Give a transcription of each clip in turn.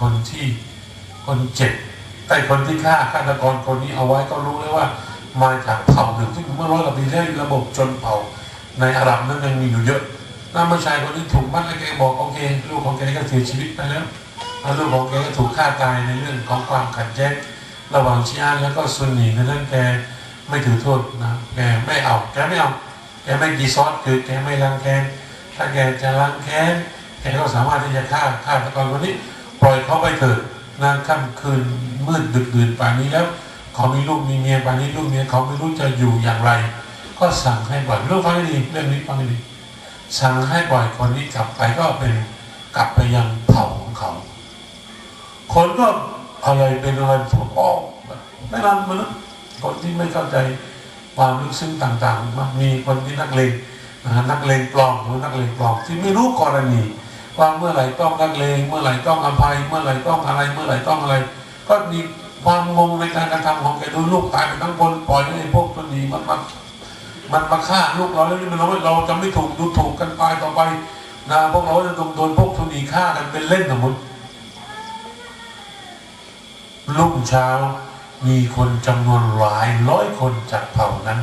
คนที่คนเจ็บแต่คนที่ฆ่าฆาตกรคนนี้เอาไว้ก็รู้เลยว่า มาจากเผ่าหนึ่งซึ่เมื่อร้อยกว่าปีที่แล้ระบบชนเผ่า ในอาหรับนั้นยังมีอยู่เยอะนั่นเมื่อชายคนนี้ถูกมัดแล้วแกบอกโอเคลูกของแกก็เสียชีวิตไปแล้วแล้วลูกของแกก็ถูกฆ่าตายในเรื่องของความขัดแย้งระหว่างชีอะห์แล้วก็ซุนนีในนั้นแกไม่ถือโทษนะแกไม่เอาแกไม่เอาแกไม่กีซอสคือแกไม่รังแค้นถ้าแกจะรังแค้นแกก็สามารถที่จะฆ่าฆาตกรคนนี้ ล่อยเขาไปเถิดนานค่ำคืนมืดดึกดื่นป่านนี้แล้วเขามีลูกมีเมียป่านนี้ลูกเมียเขาไม่รู้จะอยู่อย่างไร ก็สั่งให้ปล่อยลูกฟังให้ดีเรื่องนี้ฟังดีสั่งให้ปล่อยคนนี้กลับไปก็เป็นกลับไปยังเผ่าของเขา คนก็อะไรเป็นอะไรผมออกไม่รันมันุษย์คนที่ไม่เข้าใจความลึกซึ้งต่างๆมันมีคนที่นักเลงนักเลงปลอมหรือนักเลงปลอมที่ไม่รู้กรณี คว่าเมื่อไหร่ต้องนักเลงเมื่อไหร่ต้องอภัย เมื่อไหร่ต้องอะไร เมื่อไหร่ต้องอะไร ก็มีความงงในการกระทำของแกดูลูกตายไปทั้งคนปล่อยให้พวกตัวนี้มันมามันมาฆ่าลูกเราแล้วนี่มันเราเราจะไม่ถูกดูถูกกันไปต่อไปนะพวกเราจะต้องโดนพวกทุนีฆ่ากันเป็นเล่นสมมติรุ่งเช้ามีคนจำนวนหลายร้อยคนจากเผ่านั้น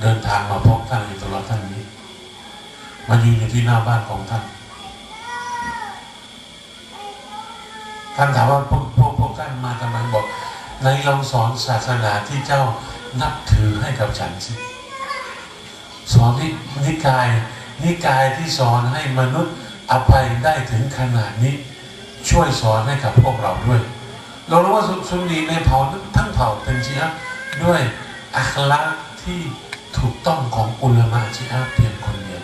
เดินทางมาพบท่านอิสลามท่านนี้ มายืนอยู่ที่หน้าบ้านของท่าน ท่านถามว่าพวกพวกพวกท่านมาทำไมบอกในลองสอนศาสนาที่เจ้านับถือให้กับฉันสิสอนที่นิกาย นิกายที่สอนให้มนุษย์อภัยได้ถึงขนาดนี้ ช่วยสอนให้กับพวกเราด้วย เรารู้ว่าสุนีในเผ่าทั้งเผ่าเป็นชีอะด้วยอัคลักที่ถูกต้องของอุลมะชีอะห์เพียงคนเดียว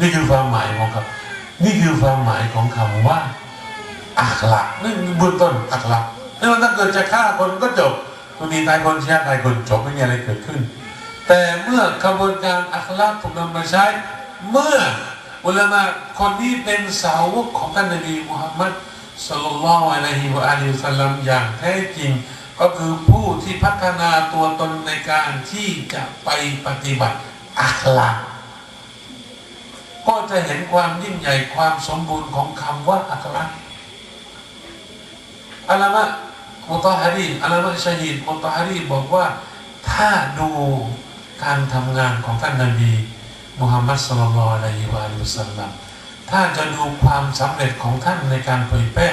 นี่คือความหมายของคำนี่คือความหมายของคำว่า อักลักนี่เบื้องต้นอักลักนี่มันถ้าเกิดจะฆ่าคนก็จบคนดีตายคนเชียตายคนจบไม่มีอะไรเกิดขึ้น แต่เมื่อกระบวนการอักลักถูกนำมาใช้ เมื่ออุลามะคนที่เป็นสาวกของท่านนบีมุฮัมมัดสุลลัลอะลัยฮิวะอาลิฮิวะสัลลัมอย่างแท้จริง ก็คือผู้ที่พัฒนาตัวตนในการที่จะไปปฏิบัติอักลักก็จะเห็นความยิ่งใหญ่ความสมบูรณ์ของคำว่าอักลัก อัลามะมุตฮารีอัลลามะชาฮีดมุตฮารีบอกว่าถ้าดูการทำงานของท่านนบีมุฮัมมัดสุลลัลอะลัยฮิวะลิสัลลัมถ้าจะดูความสำเร็จของท่านในการเผยแพร่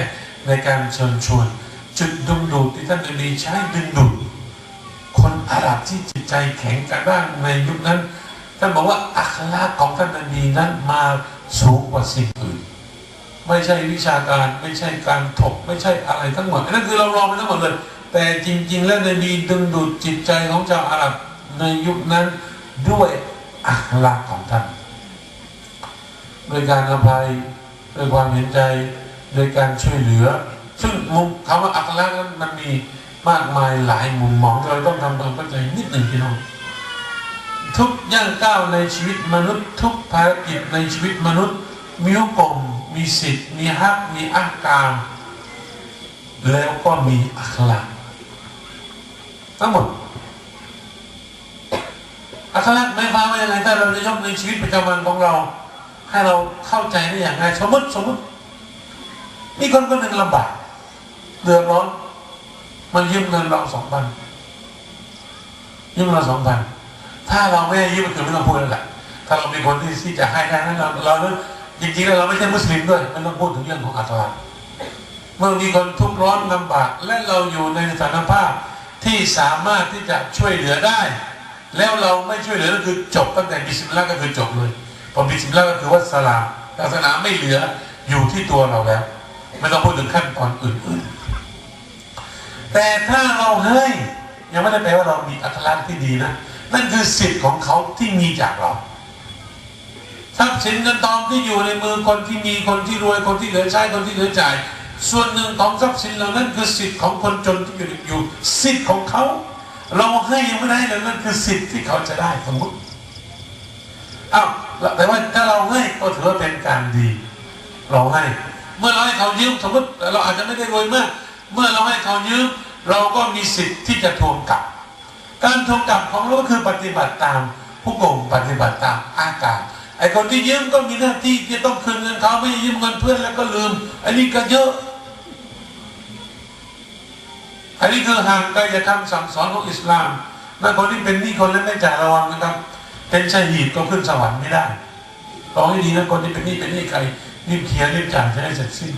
ในการเชิญชวน จุดดึงดูดที่ท่านนบีใช้ดึงดูดคนอาหรับที่จิตใจแข็งกระด้างในยุคนั้นท่านบอกว่าอัคลาของท่านนบีนั้นมาสูงกว่าสิ่งอื่น ไม่ใช่วิชาการ ไม่ใช่การถก ไม่ใช่อะไรทั้งหมดนั่นคือเราลองไปทั้งหมดเลย แต่จริง ๆ แล้วนบีดึงดูดจิตใจของชาวอาหรับในยุคนั้นด้วยอัคลากของท่านโดยการอภัยโดยความเห็นใจโดยการช่วยเหลือ ซึ่งมุมคำว่าอัคลากนั้นมันมีมากมายหลายมุมมองเราต้องทำความเข้าใจนิดหนึ่งพี่น้องทุกย่างก้าวในชีวิตมนุษย์ ทุกภารกิจในชีวิตมนุษย์มีหุกม มีสิทธิ์มีฮักมีอาการ แล้วก็มีอัคลากทั้งหมดอัคลากหมายความว่ายังไงถ้าเราจะยกในชีวิตประจำวันของเราให้เราเข้าใจได้อย่างไรสมมติสมมติมีคนคนหนึ่งลำบากเดือดร้อนมันยืมเงินเราสองพันยืมเราสองพันถ้าเราไม่ให้ยืมคือไม่ต้องพูดแล้วแหละถ้าเราเป็นคนที่ที่จะให้ได้นั้นเราเรานั้น จริงๆแล้วเราไม่ใช่มุสลิมด้วยไม่ต้องพูดถึงเรื่องของอัตลาเมื่อมีคนทุกข์ร้อนลำบากและเราอยู่ในสถานภาพที่สามารถที่จะช่วยเหลือได้ แล้วเราไม่ช่วยเหลือก็คือจบตั้งแต่บิสมิลลาห์ก็คือจบเลยพอบิสมิลลาห์ก็คือวัสลามศาสนาไม่เหลืออยู่ที่ตัวเราแล้ว ไม่ต้องพูดถึงขั้นตอนอื่นๆ แต่ถ้าเราให้ยังไม่ได้แปลว่าเรามีอัตลักษณ์ที่ดีนะ นั่นคือสิทธิ์ของเขาที่มีจากเรา ทรัพย์สินเงินทองที่อยู่ในมือคนที่มีคนที่รวยคนที่เหลือใช้คนที่เหลือจ่าย ส่วนหนึ่งของทรัพย์สินเหล่านั้นคือสิทธิ์ของคนจนที่อยู่อยู่สิทธิ์ของเขา เราให้ยังไม่ได้เลยนั่นคือสิทธิ์ที่เขาจะได้สมมติอ้าวแต่ว่าถ้าเราให้ก็ถือว่าเป็นการดี เราให้ เมื่อเราให้เขายืมสมมติเราอาจจะไม่ได้รวยมาก เมื่อเราให้เขายืมเราก็มีสิทธิ์ที่จะทวงกลับ การทวงกลับของเราก็คือปฏิบัติตามผู้กงปฏิบัติตามอาการ ไอ้คนที่ยืมก็มีหน้าที่ที่ต้องคืนเงินเขาไม่ยืมเงินเพื่อนแล้วก็ลืมอันนี้ก็เยอะ อันนี้คือห่างไกลจากคำสั่งสอนของอิสลามนั่นคนที่เป็นนี่คนเล่นไม่จ่ายระวังนะครับ เป็นชาหีดก็ขึ้นสวรรค์ไม่ได้ลองให้ดีนะคนที่เป็นนี้เป็นนี้ใครรีบเคลียร์รีบจ่ายจะได้เสร็จสิ้น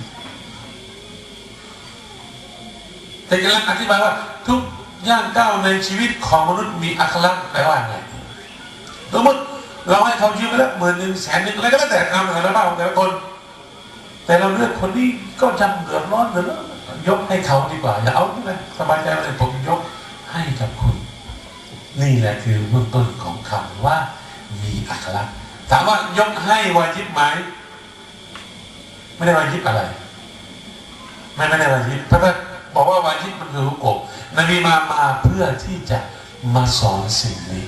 แต่กำลังอธิบายว่าทุกย่างก้าวในชีวิตของมนุษย์มีอัคลักแปลว่าอะไรสมมติ เราให้เขายืมไปแล้วหมื่นหนึ่งแสนหนึ่งอะไรก็แล้วแต่ตามแต่ละบ้านของแต่ละคน แต่เราเลือกคนนี้ก็จำเดือดร้อนเดือดร้อนยกให้เขาดีกว่าอย่าเอาเลยสบายใจเลยผมยกให้กับคุณ นี่แหละคือเบื้องต้นของคำว่า มีอัคลักษณ์ถามว่ายกให้วาจิบไหมไม่ได้วาจิบอะไร ไม่ไม่ได้วาจิบเพราะว่าบอกว่าวาจิบมันคือหุกกนบีมามาเพื่อที่จะมาสอนสิ่งนี้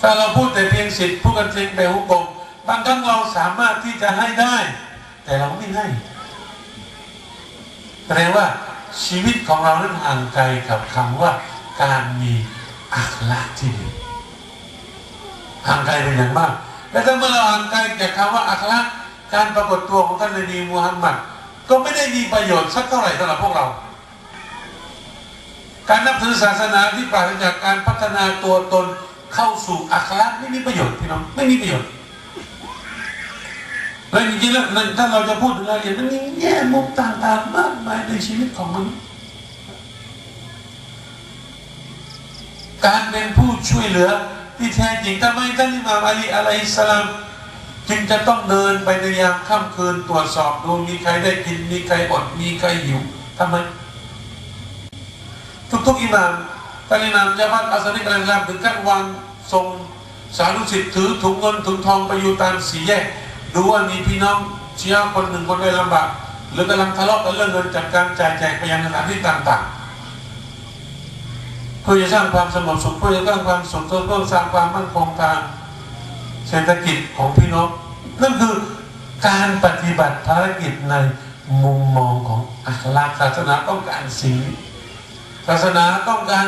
ถ้าเราพูดแต่เพียงสิทธิ์พูดกันเพียงแต่หุกกบางครั้งเราสามารถที่จะให้ได้ แต่เราไม่ให้แสดงว่าชีวิตของเรานั้นห่างไกลกับคำว่าการมีอัคลาที่ดีห่างไกลเป็นอย่างมาก และถ้าเมื่อเราห่างไกลจากคำว่าอัคลาการปรากฏตัวของท่านนบีมูฮัมหมัดก็ไม่ได้มีประโยชน์สักเท่าไหร่สำหรับพวกเรา การนับถือศาสนาที่ปราศจากการพัฒนาตัวตน เข้าสู่อัคลาไม่มีประโยชน์พี่น้องไม่มีประโยชน์และจริงๆแล้วถ้าเราจะพูดถึงรายละเอียดมันมีแง่มุมต่างๆมากมายในชีวิตของมนุษย์การเป็นผู้ช่วยเหลือที่แท้จริงทำไมท่านอิหม่ามอาลีอะลัยสสลามจึงจะต้องเดินไปในยามค่ำคืนตรวจสอบดูมีใครได้กินมีใครอดมีใครหิวทำไมทุกๆอิหม่าม ท่านอิหม่ามจาบัดอัสลิกอะลัยฮิสสลามถึงขั้นวางทรงสารุสิทธิ์ถือถุงเงินถุงทองไปอยู่ตามสี่แยกดูว่ามีพี่น้องเชียคนหนึ่งคนได้ลำบากหรือกำลังทะเลาะกันเรื่องเงินจากการจ่ายแจกไปยังสถานที่ต่างๆเพื่อจะสร้างความสงบสุขเพื่อจะสร้างความสมดุลเพื่อสร้างความมั่นคงทางเศรษฐกิจของพี่น้องนั่นคือการปฏิบัติภารกิจในมุมมองของอัคราศาสนาต้องการสิ่งศาสนาต้องการ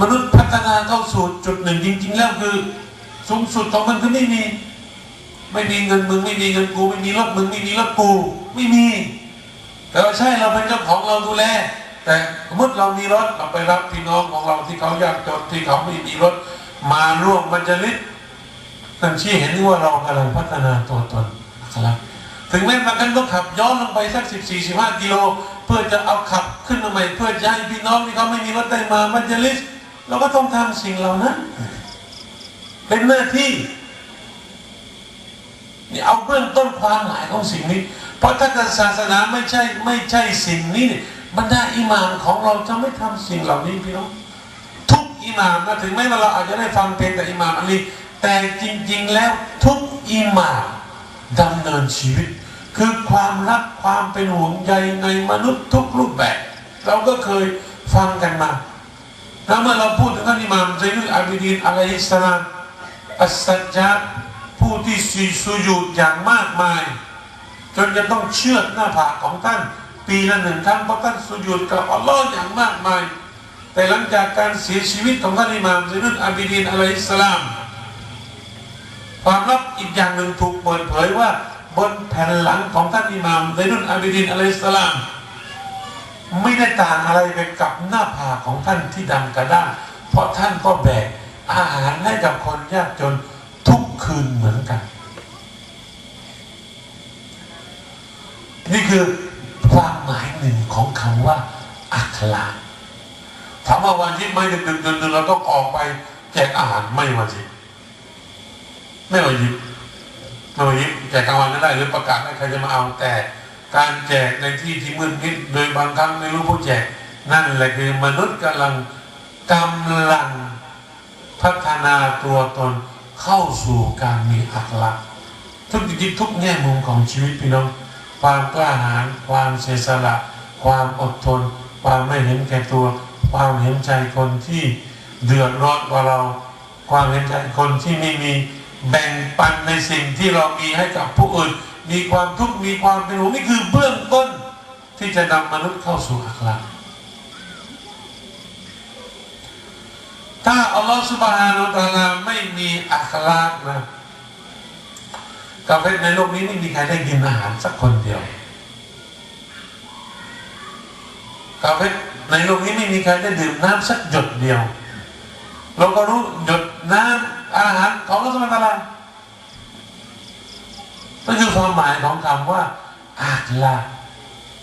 มนุษย์พัฒนาเข้าสู่จุดหนึ่งจริง ๆ แล้วคือ สูงสุดของมันคือไม่มี ไม่มีเงินมึงไม่มีเงินกู ไม่มีรถมึงไม่มีรถกู ไม่มี แต่ว่าใช่เราเป็นเจ้าของเราดูแลแต่สมมติเรามีรถเราไปรับพี่น้องของเราที่เขายากจนที่เขาไม่มีรถมาร่วมมันจะลิดนั่นชี้เห็นว่าเรากำลังพัฒนาตัวตนครับถึงแม้บางครั้งก็ขับย้อนลงไปสักสิบสี่สิบห้ากิโล เพื่อจะเอาขับขึ้นมาใหม่ เพื่อจะให้พี่น้องที่เขาไม่มีรถได้มามันจะลิด เราก็ต้องทำสิ่งเหล่านั้น เป็นหน้าที่นี่เอาเบื้องต้นความหมายของสิ่งนี้ เพราะถ้าเกิดศาสนาไม่ใช่ไม่ใช่สิ่งนี้บรรดาอิหมามของเราจะไม่ทำสิ่งเหล่านี้พี่น้องทุกอิหมามนะถึงแม้ว่าเราอาจจะได้ฟังเพลงแต่อิหมามอันนี้แต่จริง ๆแล้วทุกอิหมามดำเนินชีวิต คือความรักความเป็นห่วงใยในมนุษย์ทุกรูปแบบ เราก็เคยฟังกันมา แล้วเมื่อเราพูดถึงท่านอิหมามไซนุลอาบิดีนอะลัยฮิสสลามอัสซัจญาดผู้ที่สีสุยุดอย่างมากมาย จนจะต้องเชือดหน้าผากของท่าน ปีละหนึ่งครั้งเพราะท่านสุยุดกับอัลลอฮ์อย่างมากมาย แต่หลังจากการเสียชีวิตของท่านอิหม่ามซินุนอาบิดินอะลัยฮิสสลามความลับอีกอย่างหนึ่งถูกเปิดเผยว่าบนแผ่นหลังของท่านอิหม่ามซินุนอาบิดินอะลัยฮิสสลาม ไม่ได้ต่างอะไรไปกับหน้าผากของท่านที่ดำกระด้างเพราะท่านก็แบกอาหารให้กับคนยากจนทุกคืนเหมือนกัน นี่คือความหมายหนึ่งของคำว่า อัคลาถามว่าวันที่ไม่ดึกดึกดึกเราต้องออกไปแจกอาหารไม่วันที่ไม่วันยิบไม่วันยิบแจกกลางวันก็ได้หรือประกาศให้ใครจะมาเอาแต่ การแจกในที่ที่มืดมิดโดยบางครั้งไม่รู้ผู้แจก นั่นแหละคือมนุษย์กำลังกำลังพัฒนาตัวตนเข้าสู่การมีอัตลักษณ์ทุกทิศทุกแง่มุมของชีวิตพี่น้อง ความกล้าหาญความเสียสละ ความอดทน ความไม่เห็นแก่ตัว ความเห็นใจคนที่เดือดร้อนกว่าเรา ความเห็นใจคนที่ไม่มีแบ่งปันในสิ่งที่เรามีให้กับผู้อื่น มีความทุกข์มีความเป็นห่วงนี่คือเบื้องต้นที่จะนำมนุษย์เข้าสู่อัคราถ้าอัลลอฮฺสุบฮานุตาลาไม่มีอัคลากนะกาเฟในโลกนี้ไม่มีใครได้กินอาหารสักคนเดียวกาเฟในโลกนี้ไม่มีใครได้ดื่มน้ำสักหยดเดียว เราก็รู้หยดน้ำอาหารของอัลลอฮฺสุบฮานุตาลา นั่นคือความหมายของคำว่าอาจละ